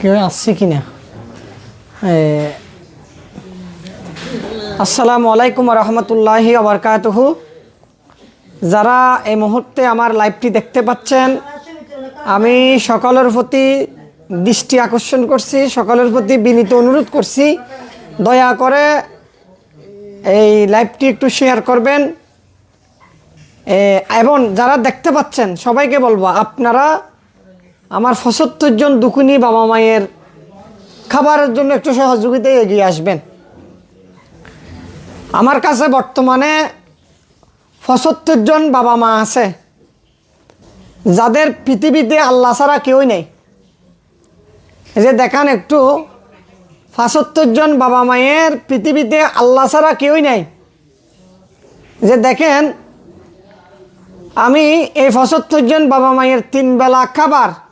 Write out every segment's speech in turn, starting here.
কেউ আসছে কিনা? এ, আসসালামু আলাইকুম রহমতুল্লাহি আবরকাতহু যারা এই মুহূর্তে আমার লাইভটি দেখতে পাচ্ছেন আমি সকলের প্রতি দৃষ্টি আকর্ষণ করছি সকলের প্রতি বিনীত অনুরোধ করছি। দয়া করে এই লাইভটি একটু শেয়ার করবেন। এবং যারা দেখতে পাচ্ছেন সবাইকে বলব আপনারা আমার পঁচাত্তর জন দুকুনি বাবা মায়ের খাবারের জন্য একটু সহযোগিতায় এগিয়ে আসবেন। আমার কাছে বর্তমানে পঁচাত্তর জন বাবা মা আছে। যাদের পৃথিবীতে আল্লাহ ছাড়া কেউই নেই। যে দেখান একটু, পঁচাত্তর জন বাবা মায়ের পৃথিবীতে আল্লাহ ছাড়া কেউই নেই। যে দেখেন, আমি এই পঁচাত্তর জন বাবা মায়ের তিন বেলা খাবার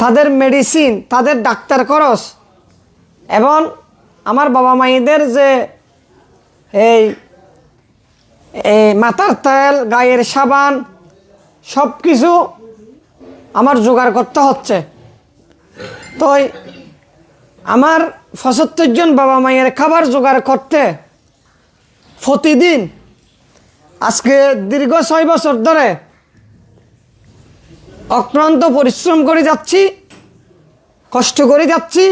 তাদের মেডিসিন তাদের ডাক্তার খরচ। এবং আমার বাবা মায়েদের যে এই মাথার তেল, গায়ের সাবান সব কিছু আমার জোগাড় করতে হচ্ছে। তো আমার পঁচাত্তর জন বাবা মায়ের খাবার জোগাড় করতে প্রতিদিন, আজকে দীর্ঘ ছয় বছর ধরে অক্লান্ত পরিশ্রম করে যাচ্ছি, কষ্ট করে যাচ্ছি,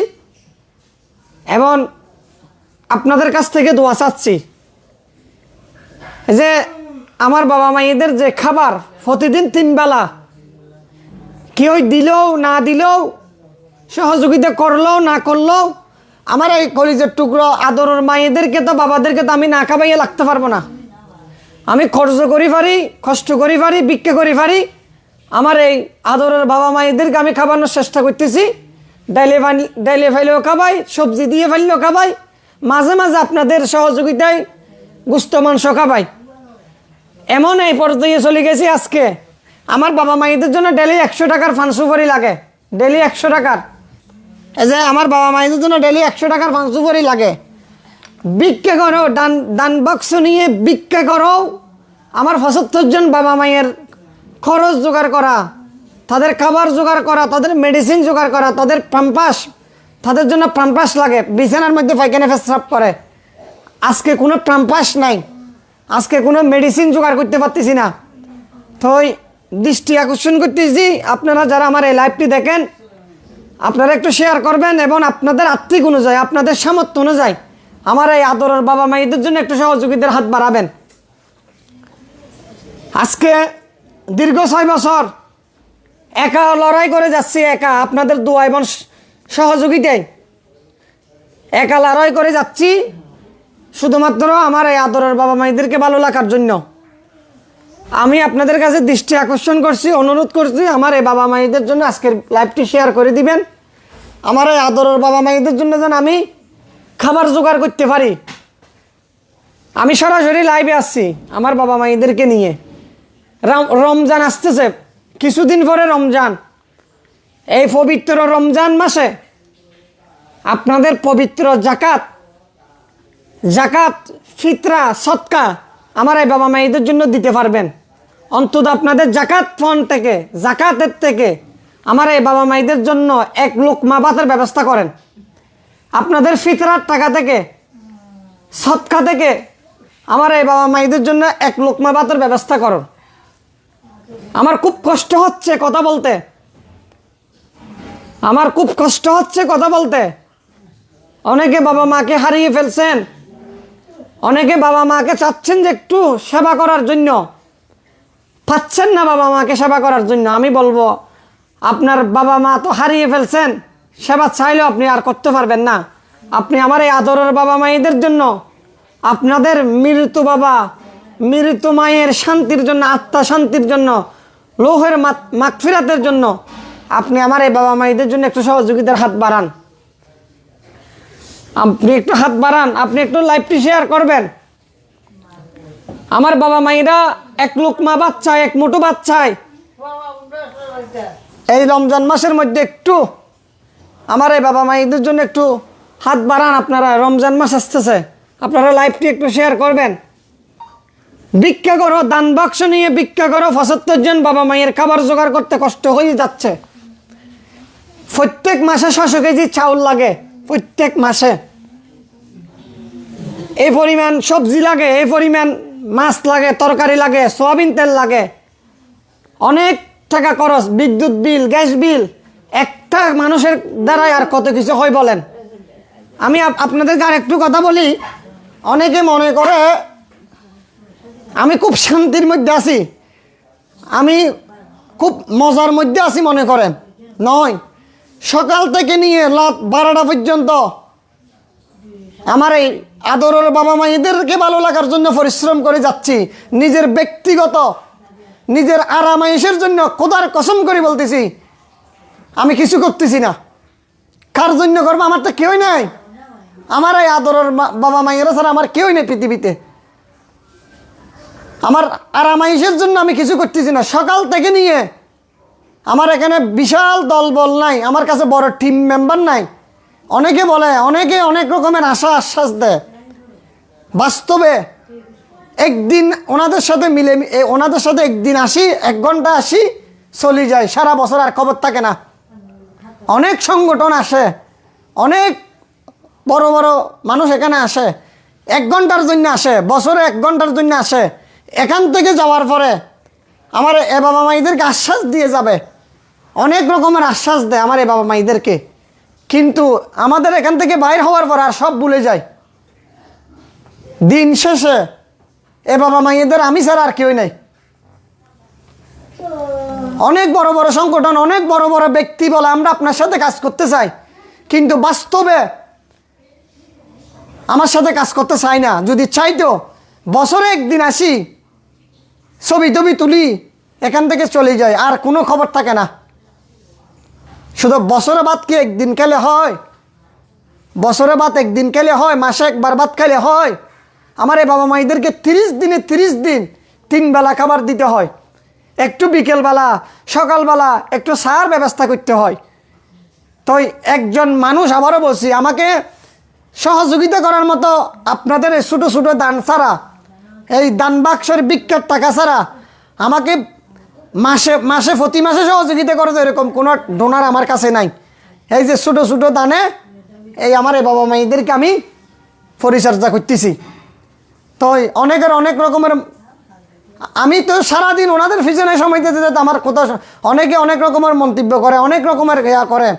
এবং আপনাদের কাছ থেকে দোয়া চাচ্ছি যে আমার বাবা মায়েদের যে খাবার প্রতিদিন তিনবেলা কেউ দিলেও, না দিলেও, সহযোগিতা করলেও, না করলেও, আমার এই কলিজের টুকরো আদরের মায়েদেরকে তো বাবাদেরকে তো আমি না খাবাইয়ে লাগতে পারব না। আমি খরচ করি পারি, কষ্ট করি পারি, ভিক্ষা করি পারি আমার এই আদরের বাবা মায়েদেরকে আমি খাবানোর চেষ্টা করতেছি। ডাইলে ডাইলে ফাইলেও খাবাই সবজি দিয়ে ফাইলেও খাবাই মাঝে মাঝে আপনাদের সহযোগিতায় গুস্ত মাংস খাবাই এমন এই পর্যায়ে চলে গেছি আজকে। আমার বাবা মায়েদের জন্য ডেলি একশো টাকার ফানসুপারি লাগে। ডেলি একশো টাকার। এই যে আমার বাবা মায়েদের জন্য ডেলি একশো টাকার ফানসুপারি লাগে। ভিক্ষা করো দান দান বাক্স নিয়ে ভিক্ষা করো। আমার পঁচাত্তর জন বাবা মায়ের খরচ জোগাড় করা, তাদের খাবার জোগাড় করা, তাদের মেডিসিন জোগাড় করা, তাদের পাম্পাস তাদের জন্য পাম্পাস লাগে, বিছানার মধ্যে পায়খানা পেশাব করে। আজকে কোনো পাম্পাস নাই, আজকে কোনো মেডিসিন জোগাড় করতে পারতেছি না। তো দৃষ্টি আকর্ষণ করতেছি, আপনারা যারা আমার এই লাইভটি দেখেন, আপনারা একটু শেয়ার করবেন এবং আপনাদের আর্থিক অনুযায়ী, আপনাদের সামর্থ্য অনুযায়ী আমার এই আদরের বাবা মায়েদের জন্য একটু সহযোগিতার হাত বাড়াবেন। আজকে দীর্ঘ ছয় বছর। একা লড়াই করে যাচ্ছি, একা। আপনাদের দোয়া এবং সহযোগিতায়। একা লড়াই করে যাচ্ছি, শুধুমাত্র আমার এই আদরের বাবা মায়েদেরকে ভালো লাগার জন্য। আমি আপনাদের কাছে দৃষ্টি আকর্ষণ করছি, অনুরোধ করছি, আমার এই বাবা মায়েদের জন্য আজকের লাইভটি শেয়ার করে দিবেন। আমার এই আদরের বাবা মায়েদের জন্য যেন আমি খাবার জোগাড় করতে পারি। আমি সরাসরি লাইভে আসছি, আমার বাবা মায়েদেরকে নিয়ে। রমজান আসতেছে। কিছুদিন পরে রমজান। এই পবিত্র রমজান মাসে আপনাদের পবিত্র জাকাত জাকাত, ফিতরা, সৎকা আমার এই বাবা মায়েদের জন্য দিতে পারবেন। অন্তত আপনাদের জাকাত ফন্ড থেকে, জাকাতের থেকে আমার এই বাবা মায়েদের জন্য এক লোক মা ভাতের ব্যবস্থা করেন। আপনাদের ফিতরার টাকা থেকে, সৎকা থেকে আমার এই বাবা মায়েদের জন্য এক লোকমা ভাতের ব্যবস্থা করুন। আমার খুব কষ্ট হচ্ছে কথা বলতে। আমার খুব কষ্ট হচ্ছে কথা বলতে। অনেকে বাবা মাকে হারিয়ে ফেলছেন। অনেকে বাবা মাকে চাচ্ছেন যে একটু সেবা করার জন্য। পাচ্ছেন না বাবা মাকে সেবা করার জন্য, আমি বলব, আপনার বাবা মা তো হারিয়ে ফেলছেন, সেবা চাইলেও আপনি আর করতে পারবেন না। আপনি আমার এই আদরের বাবা মায়েদের জন্য, আপনাদের মৃত্যু বাবা মৃত্যু মায়ের শান্তির জন্য, আত্মা শান্তির জন্য, লোহের মাগফিরাতের জন্য, আপনি আমার এই বাবা মায়েদের জন্য একটু সহযোগিতার হাত বাড়ান। আপনি একটু হাত বাড়ান, আপনি একটু লাইভটি শেয়ার করবেন। আমার বাবা মায়েরা এক লোকমা বাচ্চায়, এক মোটো বাচ্চায়। এই রমজান মাসের মধ্যে একটু আমার এই বাবা মায়েদের জন্য একটু হাত বাড়ান আপনারা, রমজান মাস আসতেছে। আপনারা লাইভটি একটু শেয়ার করবেন। ভিক্ষা করো, দান বাক্স নিয়ে ভিক্ষা করো, পঁচাত্তর জন বাবা মায়ের খাবার জোগাড় করতে কষ্ট হয়ে যাচ্ছে। প্রত্যেক মাসে ছশো কেজি চাউল লাগে, প্রত্যেক মাসে। এই পরিমাণ সবজি লাগে, এই পরিমাণ মাছ লাগে, তরকারি লাগে, সয়াবিন তেল লাগে। অনেক টাকা খরচ, বিদ্যুৎ বিল, গ্যাস বিল, একটা মানুষের দ্বারাই আর কত কিছু হয় বলেন? আমি আপ- আপনাদেরকে আর একটু কথা বলি, অনেকে মনে করে আমি খুব শান্তির মধ্যে আছি। আমি খুব মজার মধ্যে আছি মনে করেন। নয়, সকাল থেকে নিয়ে রাত বারোটা পর্যন্ত আমার এই আদরের বাবা মায়েদেরকে ভালো লাগার জন্য পরিশ্রম করে যাচ্ছি। নিজের ব্যক্তিগত, নিজের আরামাইশের জন্য কোদার কসম করে বলতেছি, আমি কিছু করতেছি না। কার জন্য করব? আমার তো কেউই নাই। আমার এই আদরের বাবা মায়েরা ছাড়া আমার কেউই নেই পৃথিবীতে। আমার আরামাইশের জন্য আমি কিছু করতেছি না। সকাল থেকে নিয়ে আমার এখানে বিশাল দলবল নাই, আমার কাছে বড় টিম মেম্বার নাই। অনেকে বলে, অনেকে অনেক রকমের আশা আশ্বাস দেয়। বাস্তবে একদিন ওনাদের সাথে মিলে ওনাদের সাথে একদিন আসি, এক ঘণ্টা আসি, চলে যায় সারা বছর আর খবর থাকে না। অনেক সংগঠন আসে, অনেক বড় বড় মানুষ এখানে আসে। এক ঘণ্টার জন্য আসে, বছরে এক ঘণ্টার জন্য আসে। এখান থেকে যাওয়ার পরে আমার এ বাবা মাইদেরকে আশ্বাস দিয়ে যাবে। অনেক রকমের আশ্বাস দেয় আমার এ বাবা মাইদেরকে। কিন্তু আমাদের এখান থেকে বাইর হওয়ার পর আর সব ভুলে যায়। দিন শেষে এ বাবা মাইয়েদের আমি ছাড়া আর কেউই নাই। অনেক বড় বড় সংগঠন, অনেক বড় বড় ব্যক্তি বলে আমরা আপনার সাথে কাজ করতে চাই। কিন্তু বাস্তবে আমার সাথে কাজ করতে চাই না। যদি চাইতো, বছরে একদিন আসি ছবি টবি তুলি, এখান থেকে চলে যায়, আর কোনো খবর থাকে না। শুধু বছরে বাদ কি একদিন খেলে হয়? বছরে বাদ একদিন খেলে হয়, মাসে একবার বাদ খেলে হয়? আমার এই বাবা মাইদেরকে তিরিশ দিনে তিরিশ দিন তিন বেলা খাবার দিতে হয়। একটু বিকেলবেলা, সকালবেলা একটু সার ব্যবস্থা করতে হয়। তো একজন মানুষ আবারও বলছি, আমাকে সহযোগিতা করার মতো আপনাদের ছোটো ছোটো দান ছাড়া এই দান বাক্সের বিখ্যাত টাকা ছাড়া আমাকে মাসে মাসে, প্রতি মাসে সহযোগিতা করে তো এরকম কোনো ডোনার আমার কাছে নাই। এই যে ছোটো ছোটো দানে এই আমার এই বাবা মাইদেরকে আমি পরিচর্যা করতেছি। তো অনেকের অনেক রকমের, আমি তো সারাদিন ওনাদের পিছনে সময় দিতে দিতে আমার কোথাও অনেকে অনেক রকমের মন্তব্য করে, অনেক রকমের ইয়া করে।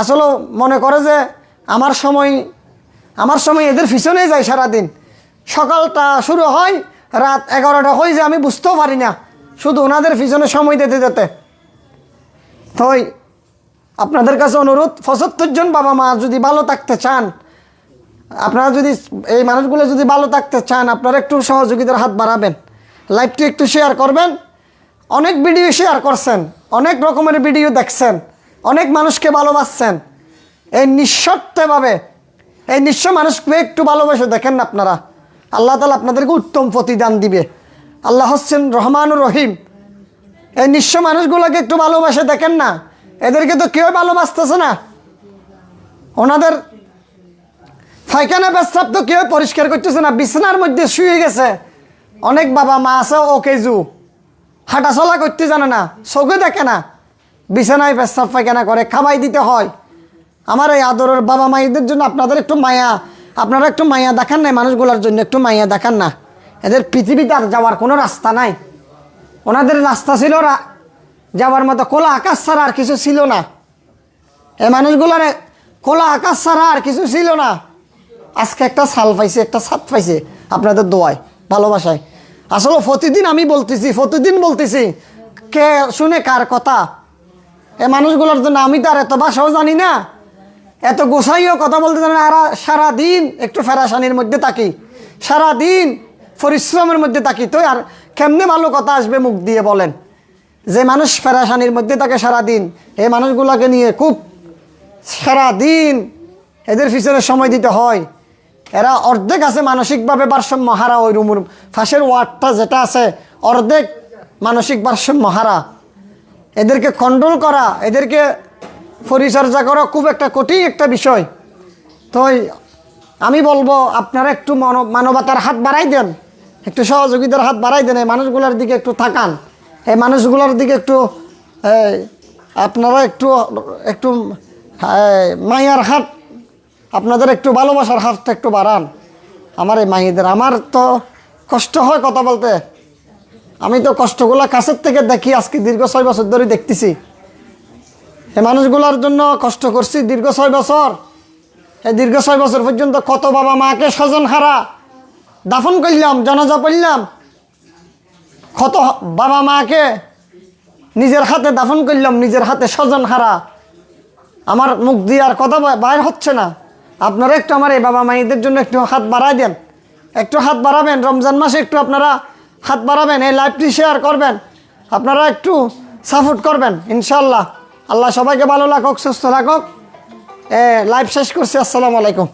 আসলে মনে করে যে আমার সময় আমার সময় এদের পিছনেই যায় সারাদিন। সকালটা শুরু হয়, রাত এগারোটা হয়ে যায়, আমি বুঝতেও পারি না। শুধু ওনাদের পিছনে সময় দিতে যেতে তাই আপনাদের কাছে অনুরোধ, পঁচাত্তর জন বাবা মা যদি ভালো থাকতে চান, আপনারা যদি এই মানুষগুলো যদি ভালো থাকতে চান, আপনারা একটু সহযোগিতার হাত বাড়াবেন। লাইভটি একটু শেয়ার করবেন। অনেক ভিডিও শেয়ার করছেন, অনেক রকমের ভিডিও দেখছেন, অনেক মানুষকে ভালোবাসছেন। এই নিঃস্বার্থভাবে এই নিঃস্ব মানুষকে একটু ভালোবেসে দেখেন আপনারা। আল্লাহ তালা আপনাদেরকে উত্তম প্রতিদান দিবে। আল্লাহ হচ্ছেন রহমানুর রহিম। এই নিঃস্ব মানুষগুলোকে একটু ভালোবাসে, দেখেন না? এদেরকে তো কেউ ভালোবাসতেছে না। ওনাদের পায়খানা পেশাব তো কেউ পরিষ্কার করতেছে না, বিছানার মধ্যে শুয়ে গেছে। অনেক বাবা মা আছে ও কেজু হাঁটাচলা করতে জানে না চোখে দেখে না। বিছানায় পেশাব, পায়খানা করে, খাবাই দিতে হয়। আমার এই আদরের বাবা মাইদের জন্য আপনাদের একটু মায়া। আপনারা একটু মায়া দেখান নাই মানুষগুলোর জন্য, একটু মায়া দেখান না। এদের পৃথিবীতে আর যাওয়ার কোনো রাস্তা নাই। ওনাদের রাস্তা ছিল যাওয়ার মতো খোলা আকাশ ছাড়া আর কিছু ছিল না। এই মানুষগুলোর খোলা আকাশ ছাড়া আর কিছু ছিল না। আজকে একটা সাল পাইছে, একটা ছাদ পাইছে আপনাদের দোয়ায়, ভালোবাসায়। আসলে প্রতিদিন আমি বলতেছি, প্রতিদিন বলতেছি, কে শুনে কার কথা? এ মানুষগুলোর জন্য আমি তো আর এত ভাষাও জানি না। এত গোসাইও কথা বলতে জানি আর সারাদিন একটু ফেরাসানির মধ্যে থাকি। সারাদিন পরিশ্রমের মধ্যে থাকি তো। আর কেমনে ভালো কথা আসবে মুখ দিয়ে বলেন? যে মানুষ ফেরাসানির মধ্যে থাকে সারাদিন, এই মানুষগুলোকে নিয়ে খুব সারাদিন এদের পিছনে সময় দিতে হয়। এরা অর্ধেক আছে মানসিকভাবে ভারসাম্য হারা ওই রুমুর, ফাঁসের ওয়ার্ডটা যেটা আছে, অর্ধেক মানসিক ভারসাম্য হারা। এদেরকে কন্ট্রোল করা, এদেরকে পরিচর্যা করা খুব একটা কঠিন একটা বিষয়। তো আমি বলব, আপনারা একটু মন- মানবতার হাত বাড়াই দেন। একটু সহযোগিতার হাত বাড়াই দেন, এই মানুষগুলোর দিকে একটু থাকান এই মানুষগুলোর দিকে একটু আপনারা একটু একটু মাইয়ার হাত, আপনাদের একটু ভালোবাসার হাতটা একটু বাড়ান। আমার এই মাইয়াদের আমার তো কষ্ট হয় কথা বলতে। আমি তো কষ্টগুলো কাছের থেকে দেখি, আজকে দীর্ঘ ছয় বছর ধরে দেখতেছি। এই মানুষগুলোর জন্য কষ্ট করছি দীর্ঘ ছয় বছর। এই দীর্ঘ ছয় বছর পর্যন্ত কত বাবা মাকে স্বজন হারা, দাফন করলাম, জানাজা পড়লাম। কত বাবা মাকে নিজের হাতে দাফন করলাম, নিজের হাতে স্বজন হারা। আমার মুখ দিয়ে আর কথা বাইর হচ্ছে না। আপনারা একটু আমার এই বাবা মায়েদের জন্য একটু হাত বাড়াই দেন। একটু হাত বাড়াবেন, রমজান মাসে একটু আপনারা হাত বাড়াবেন, এই লাইভটি শেয়ার করবেন। আপনারা একটু সাপোর্ট করবেন ইনশাল্লাহ আল্লাহ সবাইকে ভালো রাখুক সুস্থ রাখুক। লাইভ শেষ করছি আসসালামু আলাইকুম।